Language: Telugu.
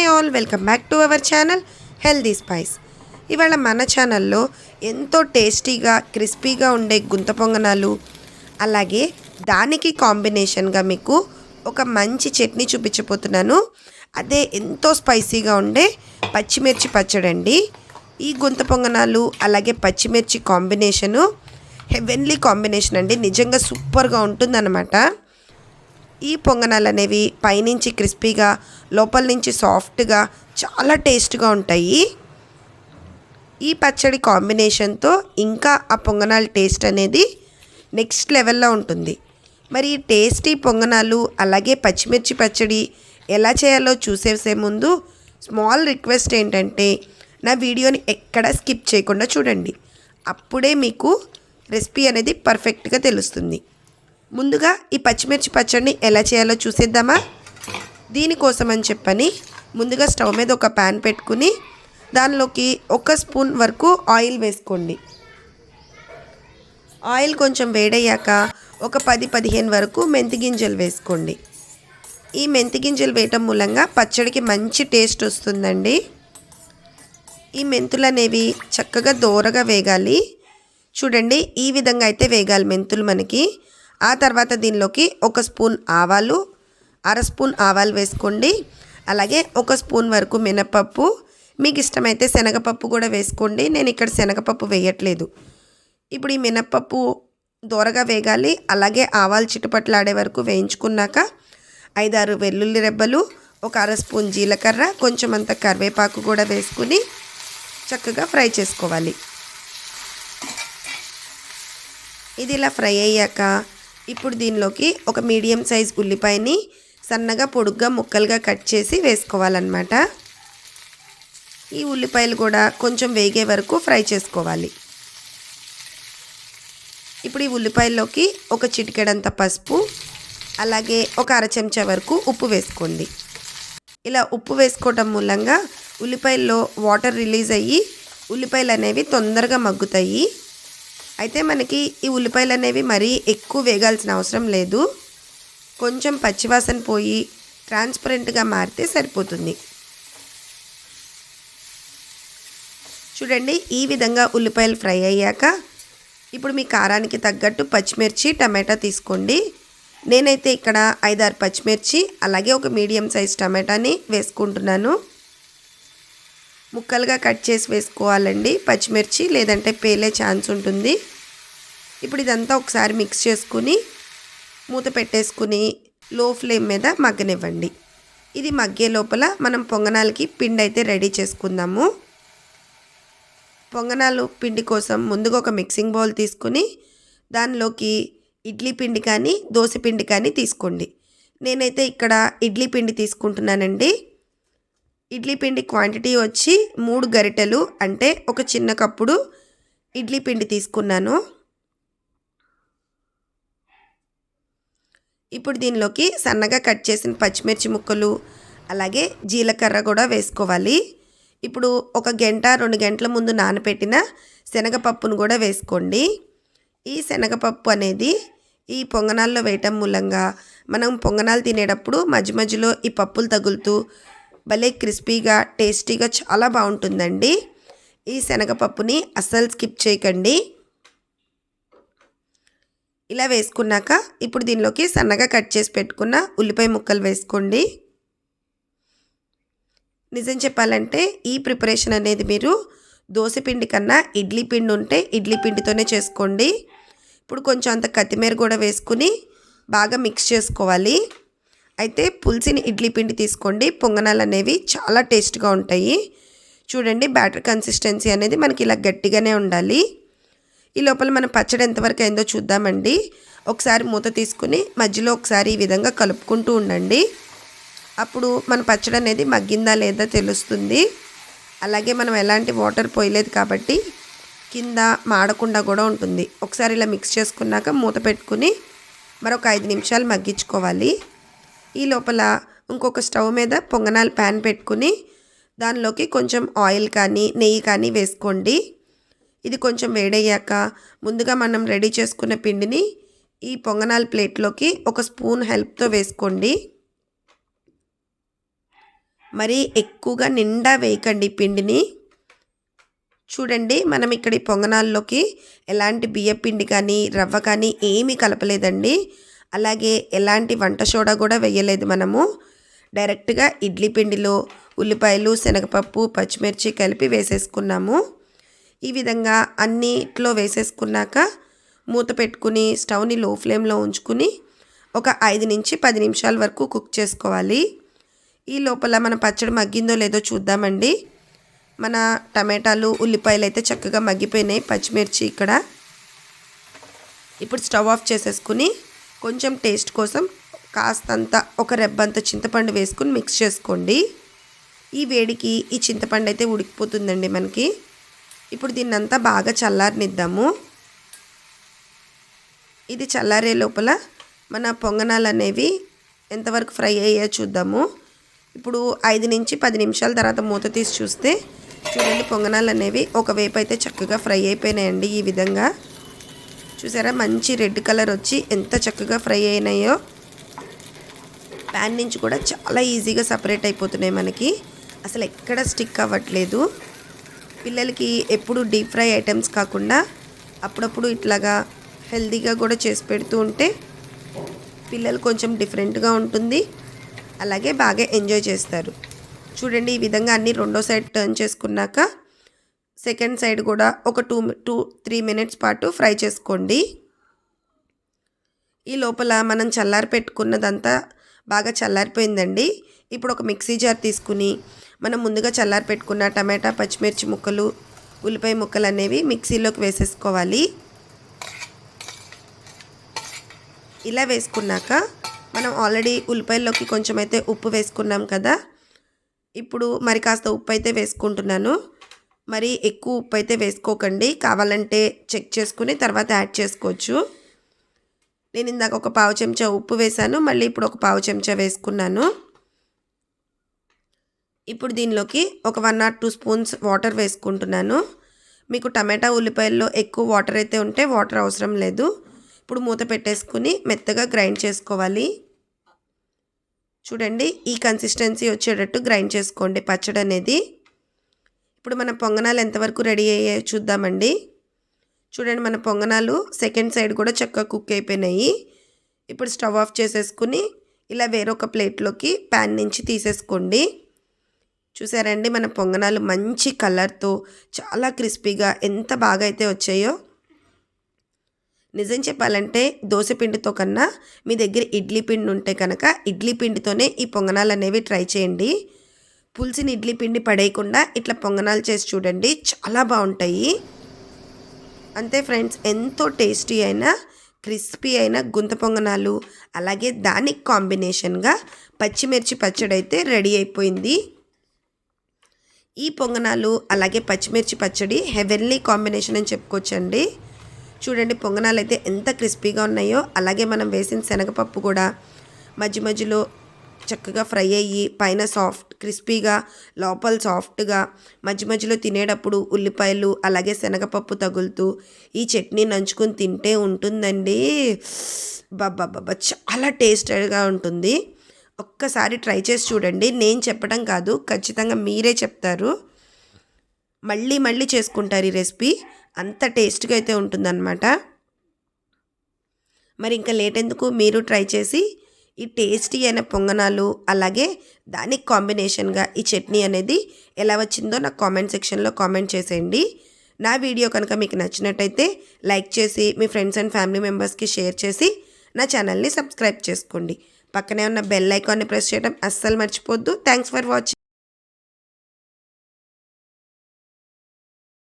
Hi all welcome back to our channel healthy spice. ఇవాళ మన ఛానల్లో ఎంతో టేస్టీగా క్రిస్పీగా ఉండే గుంత పొంగనాలు అలాగే దానికి కాంబినేషన్గా మీకు ఒక మంచి చట్నీ చూపించబోతున్నాను. అదే ఎంతో స్పైసీగా ఉండే పచ్చిమిర్చి పచ్చడండి ఈ గుంత పొంగనాలు అలాగే పచ్చిమిర్చి కాంబినేషను హెవెన్లీ కాంబినేషన్ అండి. నిజంగా సూపర్గా ఉంటుందన్నమాట. ఈ పొంగనాలు అనేవి పైనుంచి క్రిస్పీగా లోపల నుంచి సాఫ్ట్గా చాలా టేస్ట్గా ఉంటాయి. ఈ పచ్చడి కాంబినేషన్తో ఇంకా ఆ పొంగనాల టేస్ట్ అనేది నెక్స్ట్ లెవెల్లో ఉంటుంది. మరి ఈ టేస్టీ పొంగనాలు అలాగే పచ్చిమిర్చి పచ్చడి ఎలా చేయాలో చూసేసే ముందు స్మాల్ రిక్వెస్ట్ ఏంటంటే నా వీడియోని ఎక్కడ స్కిప్ చేయకుండా చూడండి. అప్పుడే మీకు రెసిపీ అనేది పర్ఫెక్ట్గా తెలుస్తుంది. ముందుగా ఈ పచ్చిమిర్చి పచ్చడిని ఎలా చేయాలో చూసేద్దామా? దీనికోసం అని చెప్పని ముందుగా స్టవ్ మీద ఒక ప్యాన్ పెట్టుకుని దానిలోకి ఒక స్పూన్ వరకు ఆయిల్ వేసుకోండి. ఆయిల్ కొంచెం వేడయ్యాక ఒక పది పదిహేను వరకు మెంతి గింజలు వేసుకోండి. ఈ మెంతి గింజలు వేయటం మూలంగా పచ్చడికి మంచి టేస్ట్ వస్తుందండి. ఈ మెంతులు అనేవి చక్కగా దోరగా వేగాలి. చూడండి ఈ విధంగా అయితే వేగాలి మెంతులు మనకి. ఆ తర్వాత దీనిలోకి ఒక స్పూన్ ఆవాలు అర స్పూన్ ఆవాలు వేసుకోండి. అలాగే ఒక స్పూన్ వరకు మినపప్పు మీకు ఇష్టమైతే శనగపప్పు కూడా వేసుకోండి. నేను ఇక్కడ శనగపప్పు వేయట్లేదు. ఇప్పుడు ఈ మినప్పప్పు దోరగా వేగాలి. అలాగే ఆవాలు చిటుపట్లాడే వరకు వేయించుకున్నాక ఐదారు వెల్లుల్లి రెబ్బలు ఒక అర స్పూన్ జీలకర్ర కొంచెం అంత కరివేపాకు కూడా వేసుకుని చక్కగా ఫ్రై చేసుకోవాలి. ఇది ఇలా ఫ్రై అయ్యాక ఇప్పుడు దీనిలోకి ఒక మీడియం సైజ్ ఉల్లిపాయని సన్నగా పొడుగ్గా ముక్కలుగా కట్ చేసి వేసుకోవాలన్నమాట. ఈ ఉల్లిపాయలు కూడా కొంచెం వేగే వరకు ఫ్రై చేసుకోవాలి. ఇప్పుడు ఈ ఉల్లిపాయల్లోకి ఒక చిటికెడంత పసుపు అలాగే ఒక అర చెంచా వరకు ఉప్పు వేసుకోండి. ఇలా ఉప్పు వేసుకోవటం మూలంగా ఉల్లిపాయల్లో వాటర్ రిలీజ్ అయ్యి ఉల్లిపాయలు అనేవి తొందరగా మగ్గుతాయి. అయితే మనకి ఈ ఉల్లిపాయలు అనేవి మరీ ఎక్కువ వేగాల్సిన అవసరం లేదు. కొంచెం పచ్చివాసన పోయి ట్రాన్స్పరెంట్గా మారితే సరిపోతుంది. చూడండి ఈ విధంగా ఉల్లిపాయలు ఫ్రై అయ్యాక ఇప్పుడు మీ కారానికి తగ్గట్టు పచ్చిమిర్చి టమాటా తీసుకోండి. నేనైతే ఇక్కడ ఐదారు పచ్చిమిర్చి అలాగే ఒక మీడియం సైజ్ టమాటాని వేసుకుంటున్నాను. ముక్కలుగా కట్ చేసి వేసుకోవాలండి. పచ్చిమిర్చి లేదంటే పేలే ఛాన్స్ ఉంటుంది. ఇప్పుడు ఇదంతా ఒకసారి మిక్స్ చేసుకుని మూత పెట్టేసుకుని లో ఫ్లేమ్ మీద మగ్గనివ్వండి. ఇది మగ్గే లోపల మనం పొంగనాలకి పిండి అయితే రెడీ చేసుకుందాము. పొంగనాలు పిండి కోసం ముందుగా ఒక మిక్సింగ్ బౌల్ తీసుకుని దానిలోకి ఇడ్లీ పిండి కానీ దోశ పిండి కానీ తీసుకోండి. నేనైతే ఇక్కడ ఇడ్లీ పిండి తీసుకుంటున్నానండి. ఇడ్లీ పిండి క్వాంటిటీ వచ్చి మూడు గరిటెలు అంటే ఒక చిన్న కప్పుడు ఇడ్లీ పిండి తీసుకున్నాను. ఇప్పుడు దీనిలోకి సన్నగా కట్ చేసిన పచ్చిమిర్చి ముక్కలు అలాగే జీలకర్ర కూడా వేసుకోవాలి. ఇప్పుడు ఒక గంట రెండు గంటల ముందు నానబెట్టిన శనగపప్పును కూడా వేసుకోండి. ఈ శనగపప్పు అనేది ఈ పొంగనాల్లో వేయటం మూలంగా మనం పొంగనాలు తినేటప్పుడు మధ్య మధ్యలో ఈ పప్పులు తగులుతూ భలే క్రిస్పీగా టేస్టీగా చాలా బాగుంటుందండి. ఈ శనగపప్పుని అస్సలు స్కిప్ చేయకండి. ఇలా వేసుకున్నాక ఇప్పుడు దీనిలోకి సన్నగా కట్ చేసి పెట్టుకున్న ఉల్లిపాయ ముక్కలు వేసుకోండి. నిజం చెప్పాలంటే ఈ ప్రిపరేషన్ అనేది మీరు దోశ పిండి కన్నా ఇడ్లీ పిండి ఉంటే ఇడ్లీ పిండితోనే చేసుకోండి. ఇప్పుడు కొంచెం అంత కత్తిమీర కూడా వేసుకుని బాగా మిక్స్ చేసుకోవాలి. అయితే పులిసిన ఇడ్లీ పిండి తీసుకోండి. పొంగనాలు అనేవి చాలా టేస్ట్గా ఉంటాయి. చూడండి బ్యాటర్ కన్సిస్టెన్సీ అనేది మనకి ఇలా గట్టిగానే ఉండాలి. ఈ లోపల మన పచ్చడి ఎంతవరకు అయిందో చూద్దామండి. ఒకసారి మూత తీసుకుని మధ్యలో ఒకసారి ఈ విధంగా కలుపుకుంటూ ఉండండి. అప్పుడు మన పచ్చడి అనేది మగ్గిందా లేదా తెలుస్తుంది. అలాగే మనం ఎలాంటి వాటర్ పోయలేదు కాబట్టి కింద మాడకుండా కూడా ఉంటుంది. ఒకసారి ఇలా మిక్స్ చేసుకున్నాక మూత పెట్టుకుని మరొక ఐదు నిమిషాలు మగ్గించుకోవాలి. ఈ లోపల ఇంకొక స్టవ్ మీద పొంగనాలు ప్యాన్ పెట్టుకుని దానిలోకి కొంచెం ఆయిల్ కానీ నెయ్యి కానీ వేసుకోండి. ఇది కొంచెం వేడయ్యాక ముందుగా మనం రెడీ చేసుకున్న పిండిని ఈ పొంగనాల ప్లేట్లోకి ఒక స్పూన్ హెల్ప్తో వేసుకోండి. మరీ ఎక్కువగా నిండా వేయకండి పిండిని. చూడండి మనం ఇక్కడ ఈ పొంగనాల్లోకి ఎలాంటి బియ్య పిండి కానీ రవ్వ కానీ ఏమీ కలపలేదండి. అలాగే ఎలాంటి వంట సోడా కూడా వేయలేదు మనము. డైరెక్ట్గా ఇడ్లీ పిండిలో ఉల్లిపాయలు శనగపప్పు పచ్చిమిర్చి కలిపి వేసేసుకున్నాము. ఈ విధంగా అన్నిట్లో వేసేసుకున్నాక మూత పెట్టుకుని స్టవ్ని లో ఫ్లేమ్లో ఉంచుకుని ఒక ఐదు నుంచి పది నిమిషాల వరకు కుక్ చేసుకోవాలి. ఈ లోపల మన పచ్చడి మగ్గిందో లేదో చూద్దామండి. మన టమాటాలు ఉల్లిపాయలు అయితే చక్కగా మగ్గిపోయినాయి పచ్చిమిర్చి ఇక్కడ. ఇప్పుడు స్టవ్ ఆఫ్ చేసేసుకుని కొంచెం టేస్ట్ కోసం కాస్తంత ఒక రెబ్బంత చింతపండు వేసుకుని మిక్స్ చేసుకోండి. ఈ వేడికి ఈ చింతపండు అయితే ఉడికిపోతుందండి మనకి. ఇప్పుడు దీన్ని అంతా బాగా చల్లారనిద్దాము. ఇది చల్లారే లోపల మన పొంగనాలు అనేవి ఎంతవరకు ఫ్రై అయ్యా చూద్దాము. ఇప్పుడు ఐదు నుంచి పది నిమిషాల తర్వాత మూత తీసి చూస్తే చూడండి పొంగనాలు అనేవి ఒకవైపు అయితే చక్కగా ఫ్రై అయిపోయినాయండి ఈ విధంగా. చూసారా మంచి రెడ్ కలర్ వచ్చి ఎంత చక్కగా ఫ్రై అయినాయో. ప్యాన్ నుంచి కూడా చాలా ఈజీగా సపరేట్ అయిపోతున్నాయి మనకి. అసలు ఎక్కడ స్టిక్ అవ్వట్లేదు. పిల్లలకి ఎప్పుడు డీప్ ఫ్రై ఐటమ్స్ కాకుండా అప్పుడప్పుడు ఇట్లాగా హెల్దీగా కూడా చేసి పెడుతూ ఉంటే పిల్లలు కొంచెం డిఫరెంట్గా ఉంటుంది. అలాగే బాగా ఎంజాయ్ చేస్తారు. చూడండి ఈ విధంగా అన్ని రెండో సైడ్ టర్న్ చేసుకున్నాక సెకండ్ సైడ్ కూడా ఒక టూ టూ త్రీ మినిట్స్ పాటు ఫ్రై చేసుకోండి. ఈ లోపల మనం చల్లారి పెట్టుకున్నదంతా బాగా చల్లారిపోయిందండి. ఇప్పుడు ఒక మిక్సీ జార్ తీసుకుని మనం ముందుగా చల్లారి పెట్టుకున్న టమాటా పచ్చిమిర్చి ముక్కలు ఉల్లిపాయ ముక్కలు అనేవి మిక్సీలోకి వేసేసుకోవాలి. ఇలా వేసుకున్నాక మనం ఆల్రెడీ ఉల్లిపాయల్లోకి కొంచెం అయితే ఉప్పు వేసుకున్నాం కదా. ఇప్పుడు మరి కాస్త ఉప్పు అయితే వేసుకుంటున్నాను. మరి ఎక్కువ ఉప్పు అయితే వేసుకోకండి. కావాలంటే చెక్ చేసుకుని తర్వాత యాడ్ చేసుకోవచ్చు. నేను ఇందాక ఒక పావు చెంచా ఉప్పు వేశాను. మళ్ళీ ఇప్పుడు ఒక పావు చెంచా వేసుకున్నాను. ఇప్పుడు దీనిలోకి ఒక one or two spoons water వేసుకుంటున్నాను. మీకు టమాటా ఉల్లిపాయల్లో ఎక్కువ వాటర్ అయితే ఉంటే వాటర్ అవసరం లేదు. ఇప్పుడు మూత పెట్టేసుకుని మెత్తగా గ్రైండ్ చేసుకోవాలి. చూడండి ఈ కన్సిస్టెన్సీ వచ్చేటట్టు గ్రైండ్ చేసుకోండి పచ్చడి అనేది. ఇప్పుడు మన పొంగనాలు ఎంతవరకు రెడీ అయ్యాయో చూద్దామండి. చూడండి మన పొంగనాలు సెకండ్ సైడ్ కూడా చక్కగా కుక్ అయిపోయినాయి. ఇప్పుడు స్టవ్ ఆఫ్ చేసేసుకుని ఇలా వేరొక ప్లేట్లోకి ప్యాన్ నుంచి తీసేసుకోండి. చూసారండి మన పొంగనాలు మంచి కలర్తో చాలా క్రిస్పీగా ఎంత బాగా అయితే వచ్చాయో. నిజం చెప్పాలంటే దోశ పిండితో కన్నా మీ దగ్గర ఇడ్లీ పిండి ఉంటే కనుక ఇడ్లీ పిండితోనే ఈ పొంగనాలు అనేవి ట్రై చేయండి. పులిసిన ఇడ్లీ పిండి పడేయకుండా ఇట్లా పొంగనాలు చేసి చూడండి చాలా బాగుంటాయి. అంతే ఫ్రెండ్స్ ఎంతో టేస్టీ అయినా క్రిస్పీ అయిన గుంత పొంగనాలు అలాగే దానికి కాంబినేషన్గా పచ్చిమిర్చి పచ్చడి అయితే రెడీ అయిపోయింది. ఈ పొంగనాలు అలాగే పచ్చిమిర్చి పచ్చడి హెవెన్లీ కాంబినేషన్ అని చెప్పుకోవచ్చండి. చూడండి పొంగనాలు అయితే ఎంత క్రిస్పీగా ఉన్నాయో అలాగే మనం వేసిన శనగపప్పు కూడా మధ్య మధ్యలో చక్కగా ఫ్రై అయ్యి పైన సాఫ్ట్ క్రిస్పీగా లోపల సాఫ్ట్గా మధ్య మధ్యలో తినేటప్పుడు ఉల్లిపాయలు అలాగే శనగపప్పు తగులుతూ ఈ చట్నీ నంచుకొని తింటే ఉంటుందండి. బాబా చాలా టేస్టీగా ఉంటుంది. ఒక్కసారి ట్రై చేసి చూడండి. నేను చెప్పడం కాదు ఖచ్చితంగా మీరే చెప్తారు. మళ్ళీ మళ్ళీ చేసుకుంటారు ఈ రెసిపీ. అంత టేస్ట్గా అయితే ఉంటుందన్నమాట. మరి ఇంకా లేట్ ఎందుకు? మీరు ట్రై చేసి ఈ టేస్టీ అయిన పొంగనాలు అలాగే దానికి కాంబినేషన్గా ఈ చట్నీ అనేది ఎలా వచ్చిందో నాకు కామెంట్ సెక్షన్లో కామెంట్ చేసేయండి. నా వీడియో కనుక మీకు నచ్చినట్టయితే లైక్ చేసి మీ ఫ్రెండ్స్ అండ్ ఫ్యామిలీ మెంబర్స్కి షేర్ చేసి నా ఛానల్ని సబ్స్క్రైబ్ చేసుకోండి. పక్కనే ఉన్న బెల్ ఐకాన్ని ప్రెస్ చేయడం అస్సలు మర్చిపోద్దు. Thanks for watching